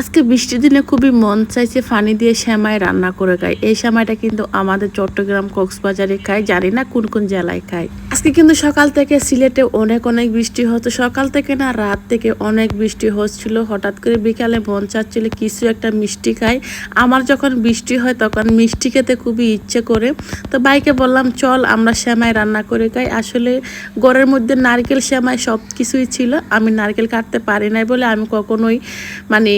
আজকে বৃষ্টির দিনে খুবই মন চাইছে ফানি দিয়ে শ্যামাই রান্না করে খাই। এই শ্যামাইটা কিন্তু আমাদের চট্টগ্রাম কক্সবাজারে খায়, জানি না কোন কোন জেলায় খাই আজকে কিন্তু সকাল থেকে সিলেটে অনেক অনেক বৃষ্টি হতো। সকাল থেকে না রাত থেকে অনেক বৃষ্টি হচ্ছিল। হঠাৎ করে বিকালে মন চাচ্ছিল কিছু একটা মিষ্টি খাই। আমার যখন বৃষ্টি হয় তখন মিষ্টি খেতে খুবই ইচ্ছে করে। তো বাইকে বললাম, চল আমরা শ্যামাই রান্না করে খাই। আসলে ঘরের মধ্যে নারকেল শ্যামাই সব কিছুই ছিল। আমি নারকেল কাটতে পারি নাই বলে আমি কখনোই মানে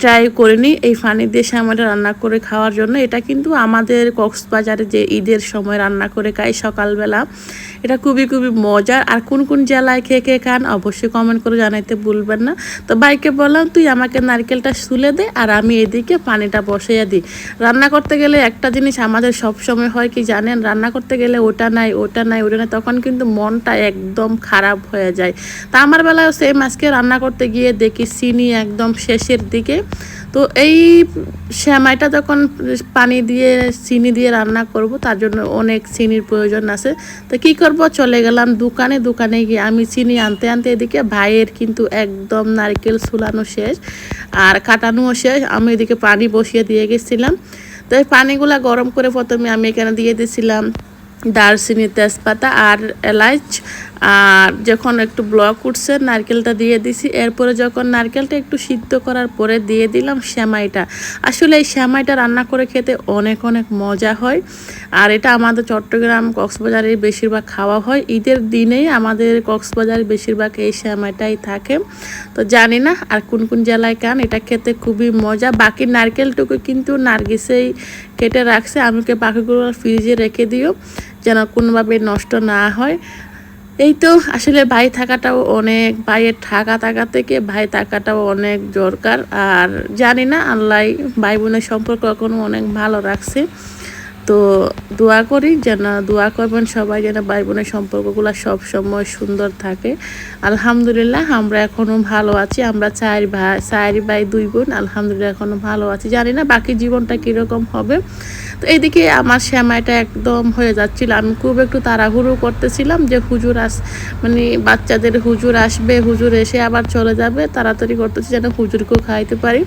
ট্রাই করিনি এই ফানি দিয়ে শ্যামাটা রান্না করে খাওয়ার জন্য। এটা কিন্তু আমাদের কক্সবাজারে যে ঈদের সময় রান্না করে খাই সকালবেলা। এটা খুবই খুবই মজার। আর কোন কোন জেলায় খেয়ে খেয়ে খান অবশ্যই কমেন্ট করে জানাইতে ভুলবেন না। তো বাইকে বললাম, তুই আমাকে নারকেলটা শুলে দে আর আমি এদিকে পানিটা বসাইয়া দিই। রান্না করতে গেলে একটা জিনিস আমাদের সব সময় হয় কি জানেন? রান্না করতে গেলে ওটা নাই ওটা নাই ওটা নাই, তখন কিন্তু মনটা একদম খারাপ হয়ে যায়। তা আমার বেলায় সেম আজকে রান্না করতে গিয়ে দেখি চিনি একদম শেষের দিকে। তো এই শ্যামাইটা যখন পানি দিয়ে, চিনি দিয়ে রান্না করব, তার জন্য অনেক চিনির প্রয়োজন আছে। তো কি করব? চলে গেলাম দোকানে। দোকানে গিয়ে আমি চিনি আনতে আনতে এদিকে ভাইয়ের কিন্তু একদম নারকেল ছুলানো শেষ আর কাটানোও শেষ। আমি এদিকে পানি বসিয়ে দিয়ে গেছিলাম। তো এই পানিগুলা গরম করে প্রথমে আমি এখানে দিয়ে দিয়েছিলাম দারচিনি তেজপাতা আর এলাচ আর যখন একটু ব্লক উঠছে, নারকেলটা দিয়ে দিছি। এরপরে যখন নারকেলটা একটু সিদ্ধ করার পরে দিয়ে দিলাম শ্যামাইটা। আসলে এই শ্যামাইটা রান্না করে খেতে অনেক অনেক মজা হয়। আর এটা আমাদের চট্টগ্রাম কক্সবাজারে বেশিরভাগ খাওয়া হয়। ঈদের দিনেই আমাদের কক্সবাজারে বেশিরভাগ এই শ্যামাইটাই থাকে। তো জানি না আর কোন কোন জেলায় কান, এটা খেতে খুবই মজা। বাকি নারকেলটুকু কিন্তু নার্গিসেই কেটে রাখছে। আমাকে বাকিগুলো ফ্রিজে রেখে দিও, যেন কোনোভাবে নষ্ট না হয়। এই তো আসলে ভাই থাকাটাও অনেক, ভাইয়ের থাকা থাকা থেকে ভাই থাকাটাও অনেক দরকার। আর জানি না, আল্লাহ ভাই বোনের সম্পর্ক এখনও অনেক ভালো রাখছে। তো দোয়া করি যেন দোয়া করবেন সবাই যেন ভাই বোনের সম্পর্কগুলো সব সময় সুন্দর থাকে। আলহামদুলিল্লাহ আমরা এখনও ভালো আছি। আমরা চার ভাই চার ভাই, দুই বোন আলহামদুলিল্লাহ এখনও ভালো আছি। জানি না বাকি জীবনটা কীরকম হবে। তো এইদিকে আমার শ্যামাইটা একদম হয়ে যাচ্ছিল। আমি খুব একটু তাড়াহুড়ো করতেছিলাম যে হুজুর আস মানে বাচ্চাদের হুজুর আসবে, হুজুর এসে আবার চলে যাবে। তাড়াতাড়ি করতেছি যেন হুজুরকেও খাইতে পারি।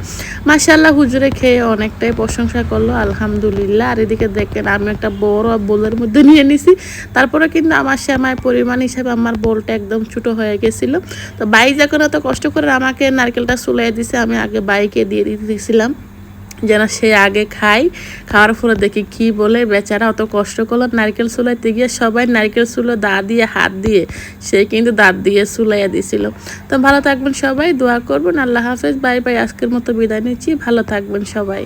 মাসাল্লাহ হুজুরে খেয়ে অনেকটাই প্রশংসা করল, আলহামদুলিল্লাহ। আর এদিকে দেখেন আমি একটা বড় বোলের মধ্যে নিয়ে নিছি। তারপরে কিন্তু আমার শ্যামাই পরিমাণ হিসাবে আমার বোলটা একদম ছোটো হয়ে গেছিল। তো বাই যখন এত কষ্ট করে আমাকে নারকেলটা চুলাই দিছে, আমি আগে বাইকে দিয়ে দিয়েছিলাম যেন সে আগে খাই খাওয়ার পরে দেখি কি বলে, বেচারা অত কষ্ট করল নারকেল চুলাইতে গিয়ে সবাই নারকেল চুলো দা দিয়ে, হাত দিয়ে, সে কিন্তু দাঁত দিয়ে চুলাইয়া দিছিল। তো ভালো থাকবেন সবাই, দোয়া করবেন, আল্লাহ হাফেজ, বাই বাই, আজকের মতো বিদায় নিচ্ছি, ভালো থাকবেন সবাই।